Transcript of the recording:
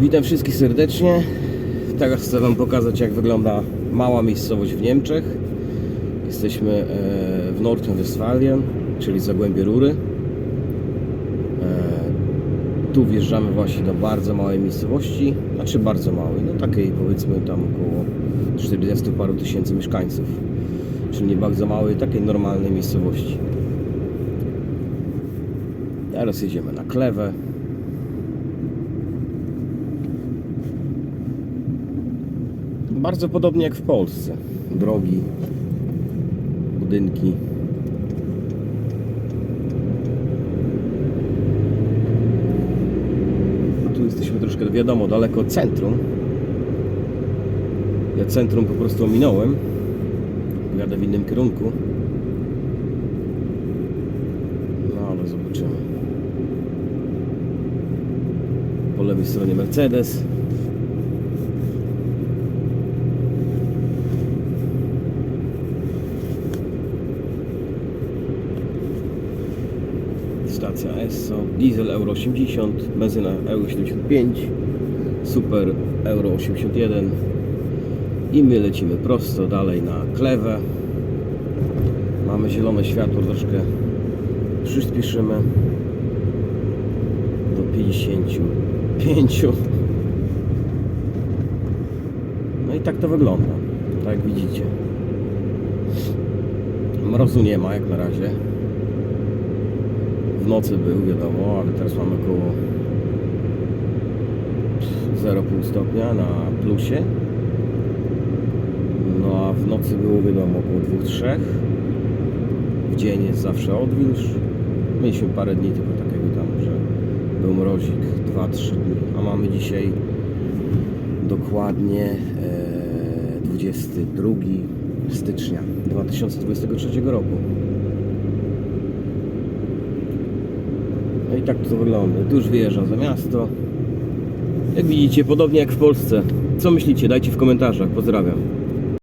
Witam wszystkich serdecznie. Teraz chcę Wam pokazać, jak wygląda mała miejscowość w Niemczech. Jesteśmy e, w Nordrhein-Westfalen, czyli Zagłębie Rury. E, Tu wjeżdżamy właśnie do bardzo małej miejscowości, znaczy bardzo małej, no takiej powiedzmy tam około 40 paru tysięcy mieszkańców. Czyli nie bardzo małej, takiej normalnej miejscowości. Teraz jedziemy na Klewę. Bardzo podobnie jak w Polsce. Drogi, budynki. Tu jesteśmy troszkę, wiadomo, daleko od centrum. Ja centrum po prostu ominąłem. Jadę w innym kierunku. No ale zobaczymy. Po lewej stronie Mercedes. Stacja Esso, diesel Euro 80, benzyna Euro 75, super Euro 81 i my lecimy prosto dalej na Klewę. Mamy zielone światło, troszkę przyspieszymy do 55. No i tak to wygląda, tak jak widzicie. Mrozu nie ma jak na razie. W nocy był, wiadomo, ale teraz mamy około 0,5 stopnia na plusie. No a w nocy było wiadomo około 2-3. W dzień jest zawsze odwilż. Mieliśmy parę dni tylko takiego tam, że był mrozik 2-3 dni. A mamy dzisiaj dokładnie e, 22 stycznia 2023 roku. No i tak to wygląda. Tu już wyjeżdżam za miasto. Jak widzicie, podobnie jak w Polsce. Co myślicie? Dajcie w komentarzach. Pozdrawiam.